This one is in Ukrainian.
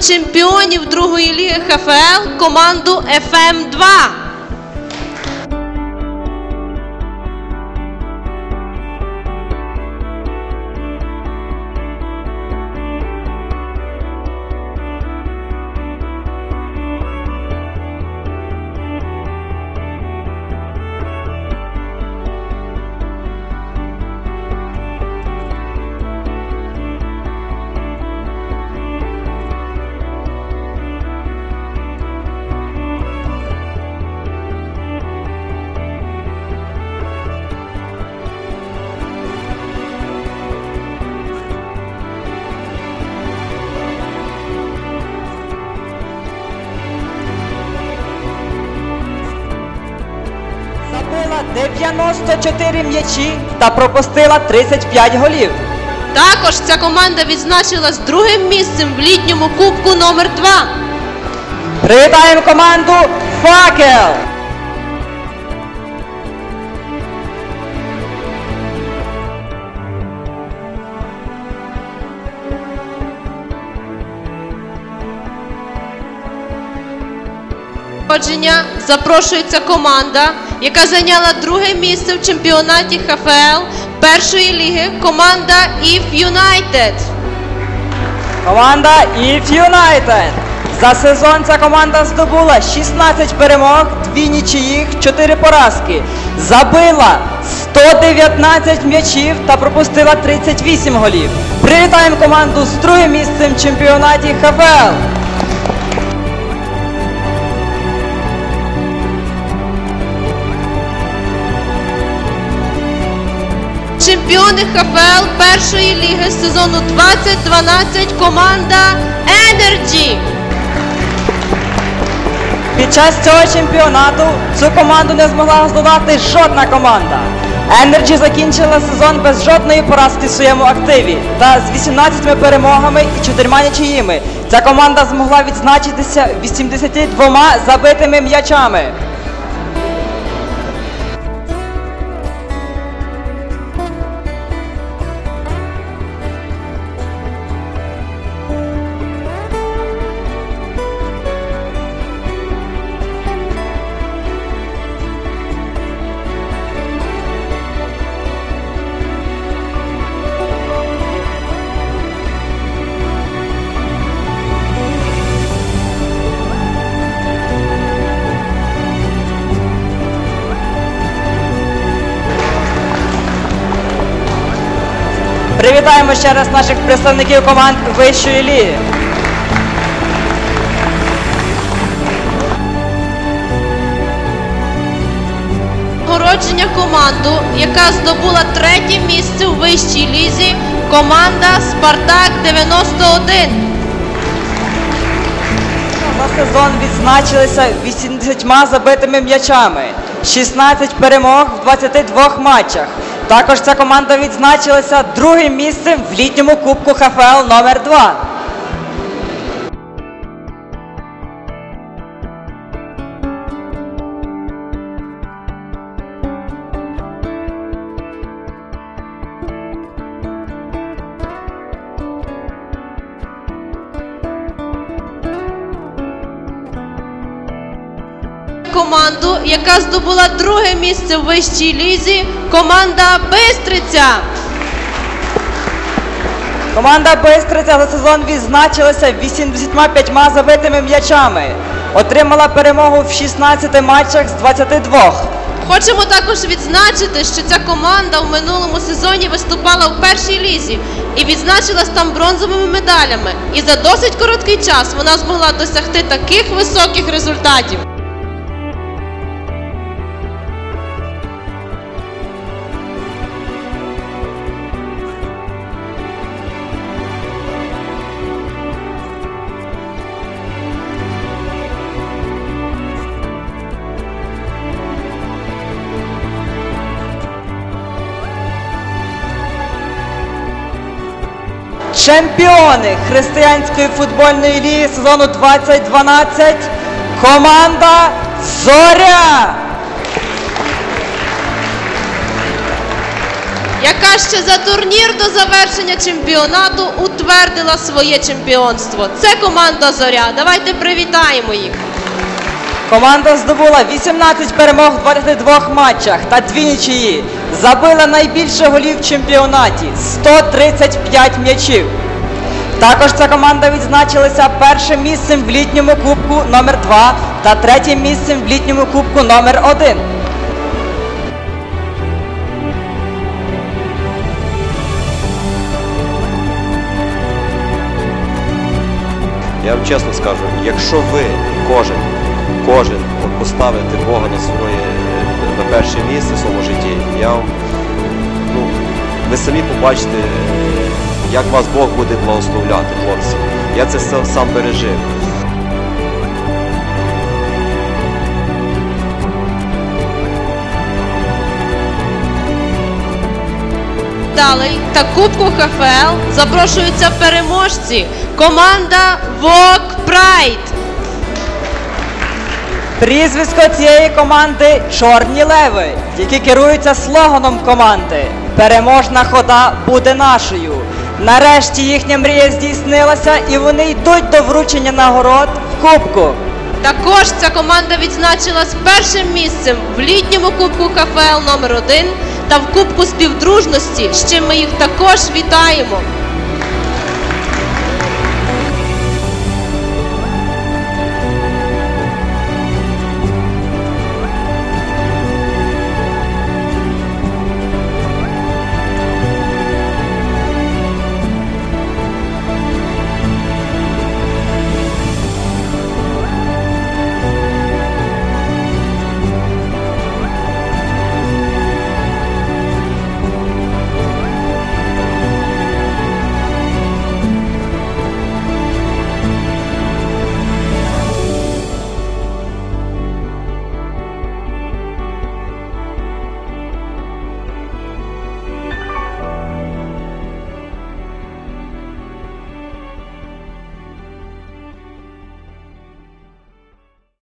чемпіонів другої ліги ХФЛ команду ФМ 2 94 м'ячі та пропустила 35 голів. Також ця команда відзначилась другим місцем в літньому кубку номер 2 Привітаємо команду Факел! Нагородження запрошується команда, яка зайняла друге місце в чемпіонаті ХФЛ першої ліги. Команда If United. Команда If United. За сезон ця команда здобула 16 перемог, 2 нічиїх, 4 поразки. Забила 119 м'ячів та пропустила 38 голів. Привітаємо команду з другим місцем в чемпіонаті ХФЛ. Чемпіони ХФЛ першої ліги сезону 2012 команда Energy. Під час цього чемпіонату цю команду не змогла здолати жодна команда. Energy закінчила сезон без жодної поразки в своєму активі та з 18 перемогами і 4 нічиїми. Ця команда змогла відзначитися 82 забитими м'ячами. Привітаємо ще раз наших представників команд вищої ліги. Нагородження команду, яка здобула третє місце у вищій лізі. Команда Спартак 91. За сезон відзначилися 80 забитими м'ячами, 16 перемог в 22 матчах. Також ця команда відзначилася другим місцем в літньому кубку ХФЛ номер 2 Команду, яка здобула друге місце в вищій лізі. Команда Бистриця. Команда Бистриця за сезон відзначилася 85 забитими м'ячами. Отримала перемогу в 16 матчах з 22. Хочемо також відзначити, що ця команда в минулому сезоні виступала у першій лізі і відзначилась там бронзовими медалями. І за досить короткий час вона змогла досягти таких високих результатів. Чемпіони християнської футбольної ліги сезону 2012 команда Зоря. яка ще за турнір до завершення чемпіонату утвердила своє чемпіонство. Це команда Зоря. Давайте привітаємо їх. Команда здобула 18 перемог в 22 матчах та дві нічиї. Забила найбільше голів в чемпіонаті 135 м'ячів. Також ця команда відзначилася першим місцем в літньому кубку номер 2 та третім місцем в літньому кубку номер 1. Я вам чесно скажу, якщо ви кожен, кожен поставите Бога на своє на перше місце в своєму житті, вам, ну, ви самі побачите, як вас Бог буде благословляти, хлопці. Я це сам, пережив. Далі та Кубку ХФЛ запрошуються переможці. Команда Вок Прайд. Прізвисько цієї команди Чорні Леви, які керуються слоганом команди Переможна хода буде нашою. Нарешті їхня мрія здійснилася і вони йдуть до вручення нагород в Кубку. Також ця команда відзначилась першим місцем в літньому Кубку ХФЛ номер 1 та в Кубку співдружності, з чим ми їх також вітаємо.